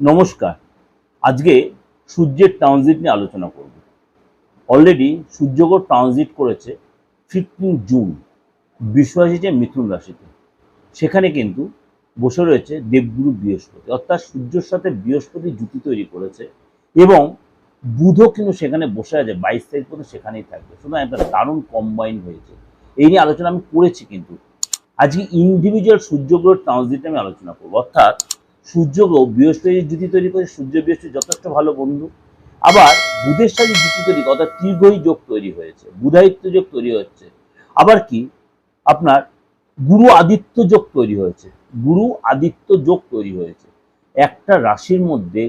নমস্কার। আজকে সূর্যের ট্রানজিট নিয়ে আলোচনা করব। অলরেডি সূর্যগ্রহ ট্রানজিট করেছে ফিফটিন জুন বিশ্বাসীতে মিথুন রাশিতে। সেখানে কিন্তু বসে রয়েছে দেবগুরু বৃহস্পতি, অর্থাৎ সূর্যের সাথে বৃহস্পতি জুতি তৈরি করেছে এবং বুধও কিন্তু সেখানে বসে আছে, বাইশ তারিখ পর্যন্ত সেখানেই থাকবে। সুতরাং একটা দারুণ কম্বাইন হয়েছে। এই নিয়ে আলোচনা আমি করেছি কিন্তু। আজকে ইন্ডিভিজুয়াল সূর্যগ্রহ ট্রানজিট আমি আলোচনা করব, অর্থাৎ সূর্যগ্রহ বৃহস্পতির জুতি তৈরি করে, সূর্য, বৃহস্পতি যথেষ্ট ভালো বন্ধু। আবার বুধের সাথে জুতি তৈরি অর্থাৎ তীর্ঘই যোগ তৈরি হয়েছে বুধায়িত্ব যোগ তৈরি হচ্ছে। আবার কি? আপনার গুরু আদিত্য যোগ তৈরি হয়েছে, গুরু আদিত্য যোগ তৈরি হয়েছে। একটা রাশির মধ্যে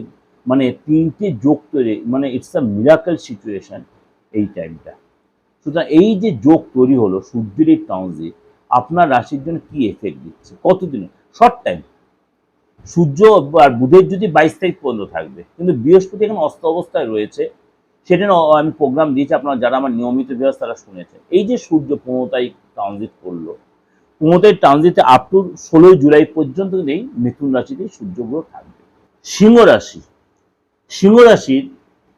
মানে তিনটে যোগ তৈরি মানে ইটস আ মিরাকেল সিচুয়েশন এই টাইমটা সুতরাং এই যে যোগ তৈরি হলো, সূর্যের এই ট্রানজিট আপনার রাশির জন্য কি এফেক্ট দিচ্ছে? কতদিনে শর্ট টাইম সূর্য আর বুধের যদি বাইশ তারিখ পর্যন্ত থাকবে, কিন্তু বৃহস্পতি এখন অস্ত অবস্থায় রয়েছে, সেটা আমি প্রোগ্রাম দিয়েছি, আপনারা যারা আমার নিয়মিত বিভাগ তারা শুনেছেন। এই যে সূর্য পনেরো তারিখ ট্রানজিট করল, পনেরো তারিখ ট্রানজিটে আপ টু ষোলোই জুলাই পর্যন্ত এই মিথুন রাশিতে সূর্যগ্রহ থাকবে। সিংহ রাশি, সিংহ রাশির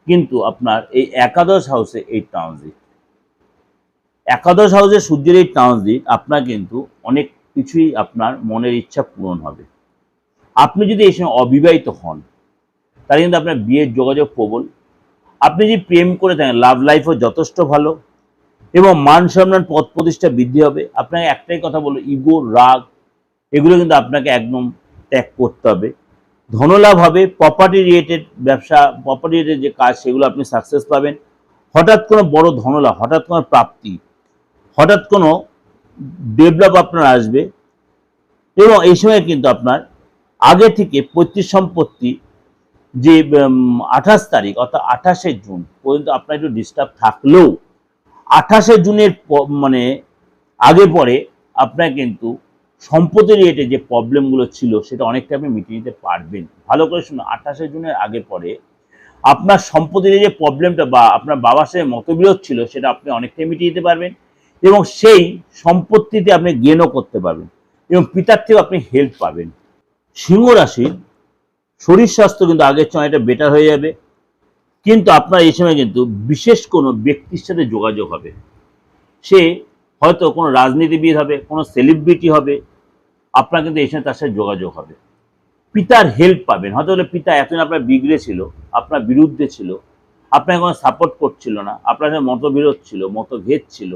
কিন্তু আপনার এই একাদশ হাউসে এই ট্রানজিট একাদশ হাউসে সূর্যের এই ট্রানজিট আপনার কিন্তু অনেক কিছুই আপনার মনের ইচ্ছা পূরণ হবে। আপনি যদি এই সময় অবিবাহিত হন, তাহলে কিন্তু আপনার বিয়ের যোগাযোগ প্রবল। আপনি যদি প্রেম করে থাকেন লাভ লাইফও যথেষ্ট ভালো এবং মান সম্মান, পথ প্রতিষ্ঠা বৃদ্ধি হবে। আপনাকে একটাই কথা বলব ইগো রাগ, এগুলো কিন্তু আপনাকে একদম ত্যাগ করতে হবে। ধনলাভ হবে প্রপার্টি রিলেটেড ব্যবসা প্রপার্টি রিলেটেড যে কাজ, সেগুলো আপনি সাকসেস পাবেন। হঠাৎ কোনো বড় ধনলাভ, হঠাৎ কোনো প্রাপ্তি, হঠাৎ কোনো ডেভেলপ আপনার আসবে এবং এই সময় কিন্তু আপনার আগে থেকে পৈতৃক সম্পত্তি যে আঠাশ তারিখ, অর্থাৎ আঠাশে জুন পর্যন্ত আপনার একটু ডিস্টার্ব থাকলেও আঠাশে জুনের মানে আগে পরে আপনার কিন্তু সম্পত্তি রিলেটেড যে প্রবলেমগুলো ছিল সেটা অনেকটা আপনি মিটিয়ে নিতে পারবেন। ভালো করে শুনুন, আঠাশে জুনের আগে পরে আপনার সম্পত্তির যে প্রবলেমটা বা আপনার বাবার সাথে মতবিরোধ ছিল সেটা আপনি অনেকটাই মিটিয়ে দিতে পারবেন এবং সেই সম্পত্তিতে আপনি গেনও করতে পারবেন এবং পিতার থেকেও আপনি হেল্প পাবেন। সিংহ রাশির শরীর স্বাস্থ্য কিন্তু আগের চেয়ে অনেকটা বেটার হয়ে যাবে। কিন্তু আপনার এই সময় কিন্তু বিশেষ কোনো ব্যক্তির সাথে যোগাযোগ হবে। সে হয়তো কোনো রাজনীতিবিদ হবে, কোনো সেলিব্রিটি হবে, আপনার কিন্তু এই সময় তার সাথে যোগাযোগ হবে। পিতার হেল্প পাবেন। হয়তো হলে পিতা, এতদিন আপনার বিগড়ে ছিল, আপনার বিরুদ্ধে ছিল, আপনাকে কোনো সাপোর্ট করছিল না, আপনার মতবিরোধ ছিল, মতভেদ ছিল।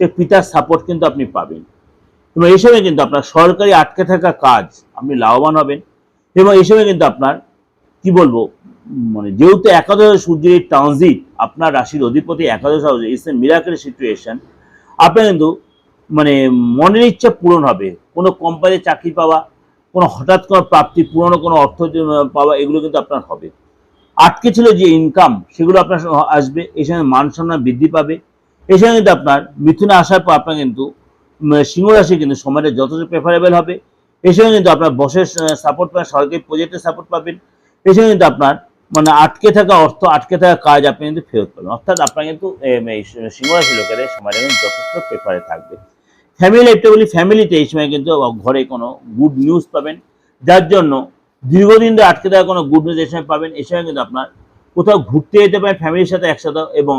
সে পিতার সাপোর্ট কিন্তু আপনি পাবেন। এবং এই সময় কিন্তু আপনার সরকারি আটকে থাকা কাজ আপনি লাভবান হবেন। এবং এই সময় কিন্তু আপনার, কি বলব মানে যেহেতু একাদশ সূর্যের ট্রানজিট আপনার রাশির অধিপতি একাদশ হাউসে ইটস এ মিরাকেল সিচুয়েশন আপনার কিন্তু মানে মনের ইচ্ছা পূরণ হবে। কোনো কোম্পানিতে চাকরি পাওয়া, কোনো হঠাৎ কোনো প্রাপ্তি, পুরনো কোনো অর্থ পাওয়া, এগুলো কিন্তু আপনার হবে। আটকে ছিল যে ইনকাম সেগুলো আপনার আসবে, এই সময় মান সম্মান বৃদ্ধি পাবে। এই সময় কিন্তু আপনার মিথুনে আসার পর আপনার কিন্তু সিংহ রাশি কিন্তু সময়টা যথেষ্ট প্রেফারেবল হবে। সময় কিন্তু আপনার বসের সাপোর্ট পাবেন সরকারি প্রজেক্টের সাপোর্ট পাবেন। সময় কিন্তু আপনার মানে আটকে থাকা অর্থ আটকে থাকা কাজ আপনি কিন্তু ফেরত পাবেন। অর্থাৎ আপনার কিন্তু এম, এই সিংহ রাশি লোকের এই সময়টা কিন্তু যথেষ্ট প্রেফারে থাকবে। ফ্যামিলি লাইফটা বলি ফ্যামিলিতে এই সময় কিন্তু ঘরে কোনো গুড নিউজ পাবেন। যার জন্য দীর্ঘদিন ধরে আটকে থাকা কোনো গুড নিউজ এই সময় পাবেন। এই সময় কিন্তু আপনার কোথাও ঘুরতে যেতে পারেন ফ্যামিলির সাথে একসাথে এবং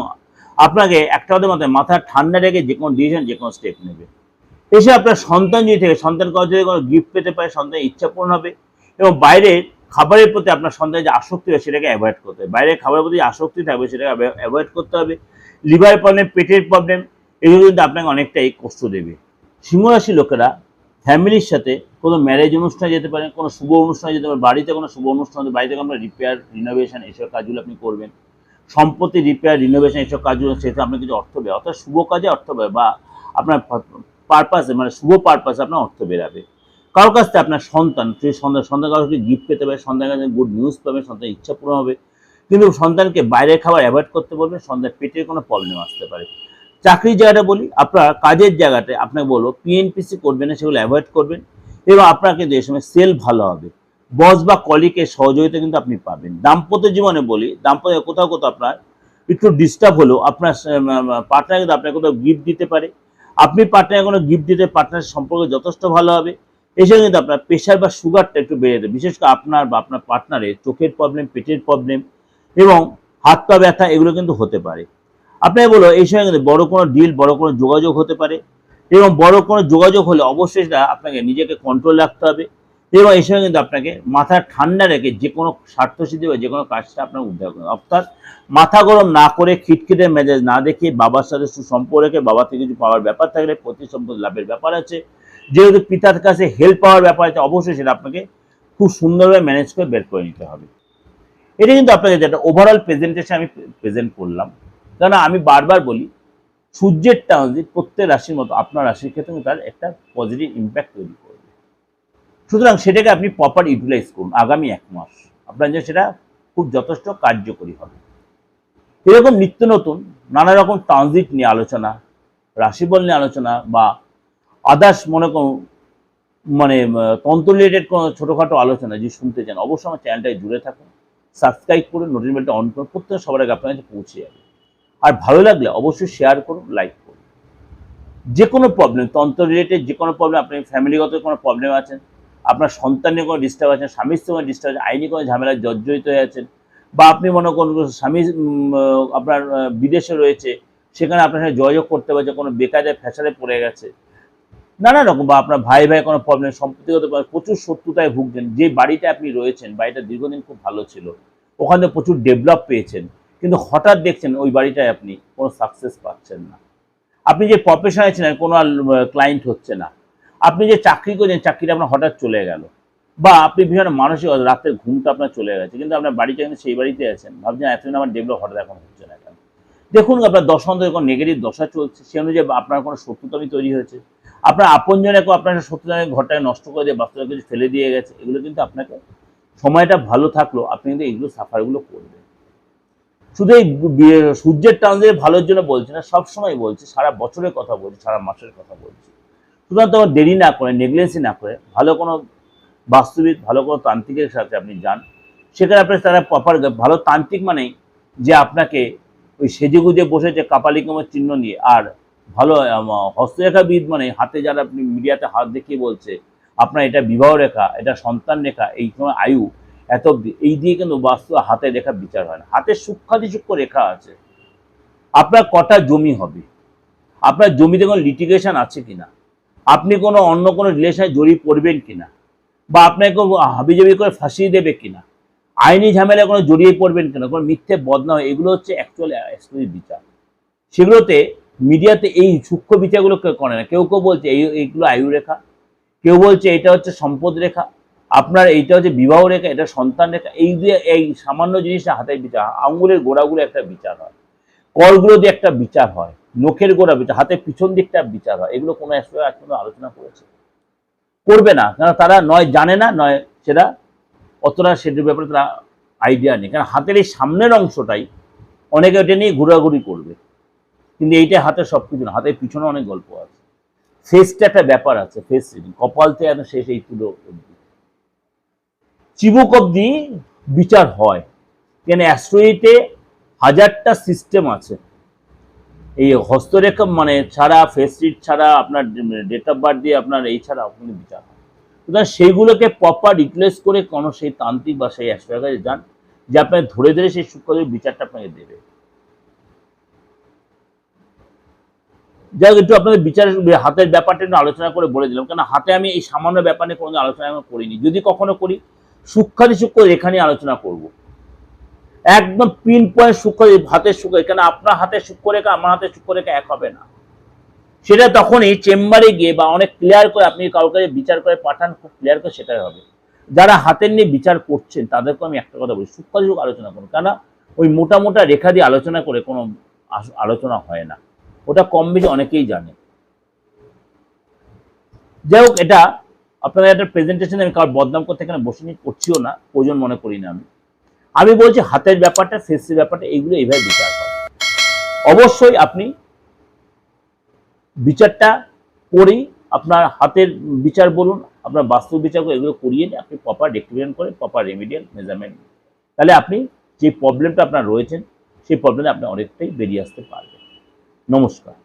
আপনাকে একটা মাথায় মাথা ঠান্ডা রেখে যে কোনো ডিসিশন যে কোনো স্টেপ নেবে। এসে আপনার সন্তান যদি থেকে, সন্তান যদি কোনো গিফট পেতে পারে, সন্তানের ইচ্ছা পূরণ হবে এবং বাইরের খাবারের প্রতি আপনার সন্তানের যে আসক্তি হবে সেটাকে অ্যাভয়েড করতে হবে। বাইরের খাবারের প্রতি আসক্তি থাকবে, সেটাকে অ্যাভয়েড করতে হবে। লিভার প্রবলেম পেটের প্রবলেম এগুলো কিন্তু আপনাকে অনেকটাই কষ্ট দেবে। সিংহরাশি লোকেরা ফ্যামিলির সাথে কোনো ম্যারেজ অনুষ্ঠানে যেতে পারেন, কোনো শুভ অনুষ্ঠানে যেতে পারেন, বাড়িতে কোনো শুভ অনুষ্ঠান বাড়িতে কোনো রিপেয়ার রিনোভেশন এসব কাজগুলো আপনি করবেন। সম্পত্তি রিপেয়ার রিনোভেশন এসব কাজগুলো, সেটা আপনি কিছু অর্থ ব্যয় অর্থাৎ শুভ কাজে অর্থ ব্যয় বা আপনার পারপাসে মানে শুভ পারপাসে আপনার অর্থ বেরাবে। কারোর কাছ থেকে আপনার সন্তান সেই সন্তান সন্তান কারোকে গিফট পেতে পারে সন্তানের কাছে গুড নিউজ পাবে, সন্তানের ইচ্ছা পূরণ হবে, কিন্তু সন্তানকে বাইরের খাবার অ্যাভয়েড করতে বলবেন, সন্তানের পেটের কোনো প্রবলেম আসতে পারে। চাকরির জায়গাটা বলি, আপনার কাজের জায়গাতে আপনাকে বলব পিএনপিসি করবেন না, সেগুলো অ্যাভয়েড করবেন, এবং আপনার কিন্তু এই সময় সেল ভালো হবে। বস বা কলিকের সহযোগিতা কিন্তু আপনি পাবেন। দাম্পত্য জীবনে বলি, দাম্পত্য কোথাও কোথাও আপনার একটু ডিস্টার্ব হলেও আপনার পার্টনার কিন্তু আপনাকে কোথাও গিফট দিতে পারে। আপনি পার্টনার কোনো গিফট দিতে পার্টনার সম্পর্ক যথেষ্ট ভালো হবে। এছাড়া কিন্তু আপনার প্রেশার বা সুগারটা একটু বেড়ে যাবে। বিশেষ করে আপনার বা আপনার পার্টনারের চোখের প্রবলেম পেটের প্রবলেম এবং হাত পা ব্যথা এগুলো কিন্তু হতে পারে। আপনাকে বলো এই সময় কিন্তু বড় কোনো ডিল বড় কোনো যোগাযোগ হতে পারে এবং বড় কোনো যোগাযোগ হলে অবশ্যই আপনাকে নিজেকে কন্ট্রোল রাখতে হবে। এবং এই সময় কিন্তু আপনাকে মাথা ঠান্ডা রেখে যে কোনো স্বার্থসিদ্ধি বা যে কোনো কাজটা আপনার উদ্ধার হবে। অর্থাৎ মাথা গরম না করে খিটখিটে মেজাজ না দেখে বাবার সাথে সুসম্পর্ক রেখে বাবা থেকে কিছু পাওয়ার ব্যাপার থাকলে প্রতি সম্পদ লাভের ব্যাপার আছে। যেহেতু পিতার কাছে হেল্প পাওয়ার ব্যাপার আছে, অবশ্যই সেটা আপনাকে খুব সুন্দরভাবে ম্যানেজ করে বের করে নিতে হবে। এটা কিন্তু আপনাকে যেটা ওভারঅল প্রেজেন্টেশন আমি প্রেজেন্ট করলাম। কারণ আমি বারবার বলি, সূর্যের ট্রানজিট প্রত্যেক রাশির মতো আপনার রাশির ক্ষেত্রে তার একটা পজিটিভ ইম্প্যাক্ট তৈরি করবে সুতরাং সেটাকে আপনি প্রপার ইউটিলাইজ করুন আগামী এক মাস। আপনার জন্য সেটা খুব যথেষ্ট কার্যকরী হবে। এরকম নিত্য নতুন, নানা রকম ট্রানজিট নিয়ে আলোচনা, রাশিফল নিয়ে আলোচনা বা আদার্স মনে মানে তন্ত্র রিলেটেড কোনো ছোটোখাটো আলোচনা যে শুনতে চান, অবশ্যই আমার চ্যানেলটায় জুড়ে থাকুন। সাবস্ক্রাইব করুন নোটিফিকেশনটা অন করুন প্রত্যেক সবার আগে আপনার কাছে পৌঁছে যাবে। আর ভালো লাগলে অবশ্যই শেয়ার করুন লাইক করুন। যে কোনো প্রবলেম তন্ত্র রিলেটেড যে কোনো প্রবলেম আপনি ফ্যামিলিগত কোনো প্রবলেম আছেন আপনার সন্তান নিয়ে কোনো ডিস্টার্ব আছেন স্বামীর সঙ্গে ডিস্টার্ব আছে, আইনি কোনো ঝামেলায় জর্জরিত হয়ে আছেন, বা আপনি মনে করুন স্বামী আপনার বিদেশে রয়েছে, সেখানে আপনার সাথে যোগাযোগ করতে পারছে কোনো বেকারে ফ্যাসারে পড়ে গেছে। নানা রকম, বা আপনার ভাই ভাই কোনো প্রবলেম সম্পত্তিগত প্রচুর শত্রুতায় ভুগছেন। যে বাড়িতে আপনি রয়েছেন, বাড়িটা দীর্ঘদিন খুব ভালো ছিল, ওখানে প্রচুর ডেভেলপ পেয়েছেন, কিন্তু হঠাৎ দেখছেন ওই বাড়িটায় আপনি কোনো সাকসেস পাচ্ছেন না। আপনি যে প্রফেশনে ছিলেন, কোনো ক্লায়েন্ট হচ্ছে না। আপনি যে চাকরি করছেন, চাকরিটা আপনার হঠাৎ চলে গেল। বা আপনি বিভিন্ন মানসিক রাতের ঘুমটা আপনার চলে গেছে, কিন্তু আপনার বাড়িটা কিন্তু সেই বাড়িতে আছেন। ভাবছেন এতদিন আমার ডেভেলপ হঠাৎ এখন হচ্ছে না কেন? দেখুন, আপনার দশান্ত কোনো নেগেটিভ দশা চলছে সে অনুযায়ী আপনার কোনো শত্রুতামি তৈরি হয়েছে। আপনার আপনজনেকেও আপনার শত্রুজনের ঘরটাকে নষ্ট করে দিয়ে, বাস্তবে কিছু ফেলে দিয়ে গেছে, এগুলো কিন্তু আপনাকে সময়টা ভালো থাকল আপনি কিন্তু এইগুলো সাফারগুলো করবেন শুধু এই সূর্যের ট্রানজিট ভালোর জন্য বলছে না, সবসময় বলছে, সারা বছরের কথা বলছে, সারা মাসের কথা বলছি। সুতরাং তখন দেরি না করে নেগলেন্সি না করে, ভালো কোনো বাস্তবিক, ভালো কোনো তান্ত্রিকের সাথে আপনি যান। সেখানে আপনার তারা প্রপার ভালো তান্ত্রিক মানেই যে আপনাকে ওই সেজেগুজে বসেছে কাপালিকমের চিহ্ন নিয়ে আর ভালো হস্তরেখাবিদ মানে হাতে যারা আপনি মিডিয়াতে হাত দেখিয়ে বলছে, আপনার এটা বিবাহ রেখা, এটা সন্তান রেখা, এই সময় আয়ু, এত এই দিয়ে কিন্তু বাস্তব হাতে রেখা বিচার হয় না। হাতের সূক্ষ্মাতি সূক্ষ্ম রেখা আছে। আপনার কটা জমি হবে? আপনার জমিতে কোনো লিটিগেশন আছে কিনা? আপনি কোনো অন্য কোনো রিলেশনে জড়িয়ে পড়বেন কিনা? বা আপনাকে হাবিজাবি করে ফাঁসিয়ে দেবে কিনা? আইনি ঝামেলায় কোনো জড়িয়ে পড়বেন কিনা? কোনো মিথ্যে বদনাম? এগুলো হচ্ছে অ্যাকচুয়ালি এক্সক্লুসিভ বিচার। সেগুলোতে মিডিয়াতে এই সূক্ষ্ম বিচারগুলো কেউ করে না। কেউ কেউ বলছে এই, এইগুলো আয়ু রেখা। কেউ বলছে এটা হচ্ছে সম্পদ রেখা। আপনার এইটা হচ্ছে বিবাহ রেখা, এটা সন্তান রেখা। এই দিয়ে এই সামান্য জিনিসটা হাতের বিচার। আঙুলের গোড়াগুলো একটা বিচার হয়। করগুলো দিয়ে একটা বিচার হয়। নখের গোড়া বিচার, হাতের পিছন দিকটা বিচার হয়। এগুলো কোনো অ্যাস্ট্রো আজ পর্যন্ত আলোচনা করেছে। করবে না কারণ তারা নয় জানে না, নয় সেটা অতটা সেটার ব্যাপারে তারা আইডিয়া নেই। কারণ হাতের এই সামনের অংশটাই অনেকে ওটা নিয়ে ঘোরাঘুরি করবে। কিন্তু এইটা হাতের সব কিছু না, হাতের পিছনে অনেক গল্প আছে। ফেসটা একটা ব্যাপার আছে ফেস রিডিং কপাল থেকে একদম শেষ এই তুলো অব্দি চিবুক অব্দি বিচার হয়। কেন অ্যাস্ট্রোইতে হাজারটা সিস্টেম আছে। এই হস্তরেখা মানে ছাড়া ফেস রিড ছাড়া, আপনার ডেট অফ বার্থ দিয়ে আপনার এই ছাড়া আপনি বিচার হয় সুতরাং সেইগুলোকে প্রপার রিপ্লেস করে কোনো সেই তান্ত্রিক বা সেই অ্যাস্ট্রোর যান, যে আপনাকে ধরে ধরে সেই সূক্ষ্ম বিচারটা আপনাকে দেবে। যাই হোক, একটু আপনাদের বিচার, হাতের ব্যাপারটা একটু আলোচনা করে বলে দিলাম কেন হাতে আমি এই সামান্য ব্যাপার নিয়ে কোনো আলোচনা করিনি। যদি কখনো করি সূক্ষ্মাতি সূক্ষ্ম রেখা নিয়ে আলোচনা করব। একদম পিন পয়েন্ট সূক্ষ্ম হাতের সূক্ষ্ম এখানে আপনার হাতের সূক্ষ্ম রেখা, আমার হাতের সূক্ষ্ম রেখা এক হবে না। সেটা তখনই চেম্বারে গিয়ে বা অনেক ক্লিয়ার করে আপনি কাছে বিচার করে পাঠান, খুব ক্লিয়ার করে সেটাই হবে। যারা হাতের নিয়ে বিচার করছেন তাদেরকে আমি একটা কথা বলি সূক্ষ্মাতি আলোচনা করুন। কেন ওই মোটা মোটা রেখা দিয়ে আলোচনা করে কোনো আলোচনা হয় না। ওটা কম বেশি অনেকেই জানে। যাই হোক, এটা আপনাদের একটা প্রেজেন্টেশন আমি কারোর বদনাম করতে এখানে বসে নিয়ে করছিও না, প্রয়োজন মনে করি না আমি। আমি বলছি হাতের ব্যাপারটা ফেসের ব্যাপারটা, এইগুলো এইভাবে বিচার করে। অবশ্যই আপনি বিচারটা করেই আপনার হাতের বিচার বলুন, আপনার বাস্তব বিচার এগুলো করিয়ে নিয়ে আপনি প্রপার রেক্টিফিকেশন করে প্রপার রেমিডিয়াল মেজারমেন্ট তাহলে আপনি যে প্রবলেমটা আপনার রয়েছেন, সেই প্রবলেমে আপনি অনেকটাই বেরিয়ে আসতে পারবেন। নমস্কার।